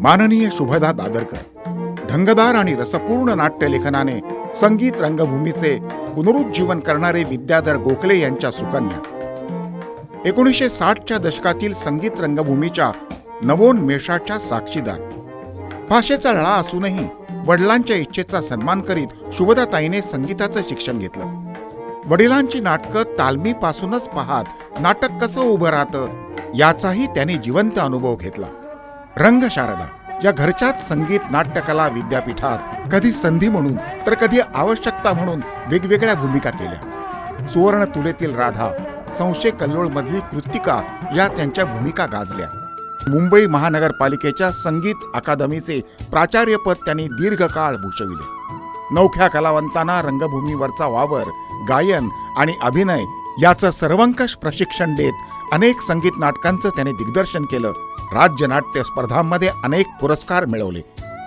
माननीय शुभदा दादरकर ढंगदार आणि रसपूर्ण नाट्यलेखनाने संगीत रंगभूमीचे पुनरुज्जीवन करणारे विद्याधर गोखले यांच्या सुकन्या. एकोणीसशे साठच्या दशकातील संगीत रंगभूमीच्या नवोन्मेषाच्या साक्षीदार. भाषेचा लळा असूनही वडिलांच्या इच्छेचा सन्मान करीत शुभदाताईने संगीताचं शिक्षण घेतलं. वडिलांची नाटकं तालमीपासूनच पाहत नाटक कसं उभं राहतं याचाही त्यांनी जिवंत अनुभव घेतला. रंगशारदा. या घरच्याच संगीत नाट्यकला विद्यापीठात कधी संधी म्हणून तर कधी आवश्यकता म्हणून वेगवेगळ्या भूमिका केल्या. सुवर्ण तुलेतील राधा संशय कल्लोळ मधली कृतिका या त्यांच्या भूमिका गाजल्या. मुंबई महानगरपालिकेच्या संगीत अकादमीचे प्राचार्यपद त्यांनी दीर्घकाळ भूषविले. नवख्या कलावंतांना रंगभूमीवरचा वावर गायन आणि अभिनय याचं सर्वंकष प्रशिक्षण देत अनेक संगीत नाटकांचं त्याने दिग्दर्शन केलं. राज्य नाट्य स्पर्धांमध्ये अनेक पुरस्कार मिळवले.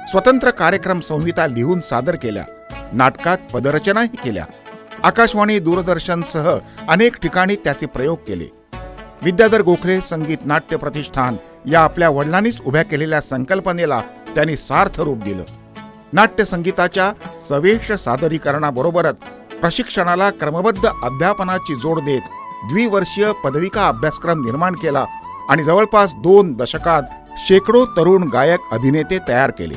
स्वतंत्र कार्यक्रम संहिता लिहून सादर केल्या. नाटकात पदरचनाही केल्या. आकाशवाणी दूरदर्शनसह अनेक ठिकाणी त्याचे प्रयोग केले. विद्याधर गोखले संगीत नाट्य प्रतिष्ठान या आपल्या वडिलांनीच उभ्या केलेल्या संकल्पनेला त्यांनी सार्थ रूप दिलं. नाट्य संगीताच्या सवेश सादरीकरणाबरोबरच प्रशिक्षणाला क्रमबद्ध अध्यापनाची जोड देत द्विवर्षीय पदविका अभ्यासक्रम निर्माण केला आणि जवळपास दोन दशकात शेकडो तरुण गायक अभिनेते तयार केले.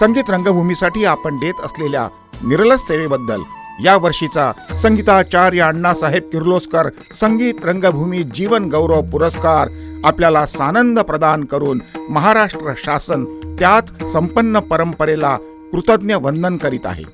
संगीत रंगभूमीसाठी आपण देत असलेल्या निरलस सेवेबद्दल या वर्षीचा संगीताचार्य अण्णासाहेब किर्लोस्कर संगीत रंगभूमी जीवन गौरव पुरस्कार आपल्याला सानंद प्रदान करून महाराष्ट्र शासन त्याच संपन्न परंपरेला कृतज्ञ वंदन करीत आहे.